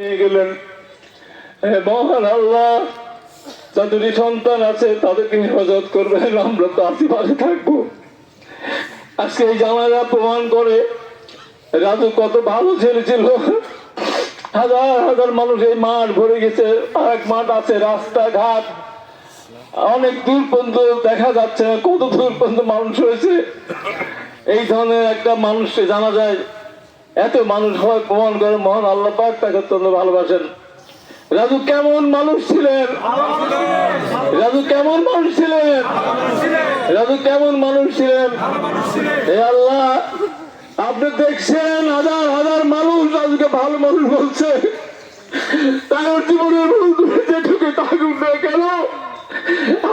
গেলেন। মহান আল্লাহ, যাদেরই সন্তান আছে, তাদেরকে হেফাজত করবেন, আমরা তো আশীর্বাদে থাকব। আজকে এই জামাইরা প্রমাণ করে রাজু কত ভালো ছেলে ছিল। হাজার হাজার মানুষ এই মাঠ ভরে গেছে আর এক মাঠ আছে, রাস্তাঘাট। অনেক দূর পর্যন্ত দেখা যাচ্ছে না, কত দূর পর্যন্ত মানুষ হয়েছে এই ধরনের একটা মানুষকে জানা যায় এত মানুষ হয় প্রমাণ করে মহান আল্লাহ পাক তাকে অত্যন্ত ভালোবাসেন। রাজু কেমন মানুষ ছিলেন? রাজু কেমন মানুষ ছিলেন? রাজু কেমন মানুষ ছিলেন? হে আল্লাহ, আপনি দেখছেন হাজার হাজার মানুষ রাজুকে ভালো মানুষ বলছে। তার জীবনের তাগুন না কেন?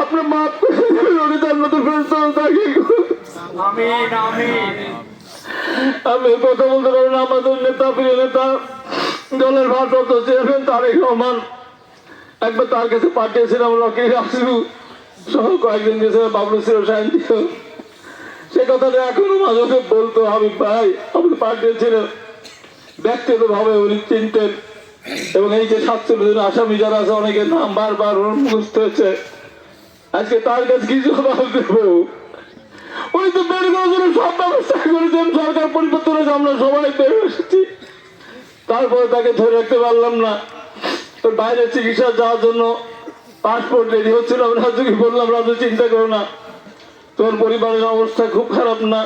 আপনি মাফ করে দেবেন করুন আমিন আমিন। আমি কথা বলতে পারি না আমাদের নেতা, প্রিয় নেতা, দলের ভারপ্রাপ্ত চেয়ারম্যান তারেক রহমান। একবার তার কাছে পাঠিয়েছিলাম রকি রাসু সহ কয়েকজন গেছে বাবলু সির শান্তিও সে কথাটা এখনও মাঝে বলতো হাবিব ভাই আপনি পাঠিয়েছিলেন ব্যক্তিগত ভাবে উনি চিনতেন। এবং এই যে সাতচল্লিশ জন আসামি যারা আছে অনেকের নাম বারবার মুখস্থ হয়েছে। আজকে তার কাছে কিছু দেবো? ওই তো বের করার জন্য সব ব্যবস্থা করেছেন হয়েছে আমরা সবাই বের এসেছি। তারপরে তাকে ধরে রাখতে পারলাম না। তো বাইরে চিকিৎসা যাওয়ার জন্য পাসপোর্ট রেডি হচ্ছিল। রাজুকে বললাম, রাজু, চিন্তা করো না। তোর পরিবারের অবস্থা খুব খারাপ না।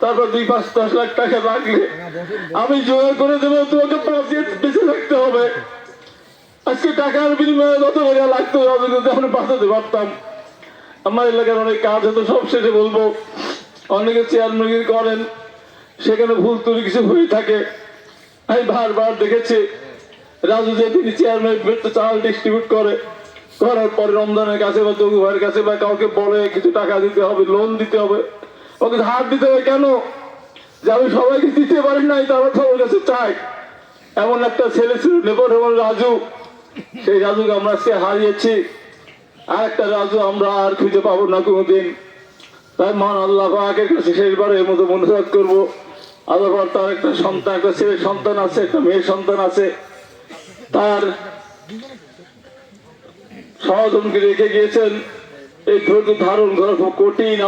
তারপর দুই পাঁচ, দশ লাখ টাকা রাখলে আমি জোগাড় করে দেবো। তোমাকে বাঁচিয়ে বেঁচে থাকতে হবে। আজকে টাকার বিনিময়ে যত টাকা লাগতো, আমি কিন্তু আমরা বাঁচাতে পারতাম। আমার এলাকার অনেক কাজ হতো সব শেষে বলব। অনেকে চেয়ারম্যান করেন। সেখানে ভুল ত্রুটি কিছু হয়ে থাকে। আমি বারবার দেখেছি, রাজু যে তিনি চেয়ারম্যান চাল ডিস্ট্রিবিউট করে। করার পরে রমজানের কাছে বা যোগু ভাইয়ের কাছে বা কাউকে বলে কিছু টাকা দিতে হবে লোন দিতে হবে। ওকে ধার দিতে হবে কেন? যে আমি সবাইকে দিতে পারি নাই, তারা ওর কাছে চাই। এমন একটা ছেলে ছিল নেপর এবং রাজু। সেই রাজুকে আমরা আজকে হারিয়েছি। আর একটা রাজু আমরা আর খুঁজে পাবো না কোনোদিন। তাই মহান আল্লাহ পাকের কাছে শেষবারের মতো মনোজাত করব। আল্লাহ তার একটা সন্তান, একটা ছেলে সন্তান আছে, একটা মেয়ে সন্তান আছে। তার সহজনকে রেখে গিয়েছেন। এই ধৈর্য ধারণ করা খুব কঠিন।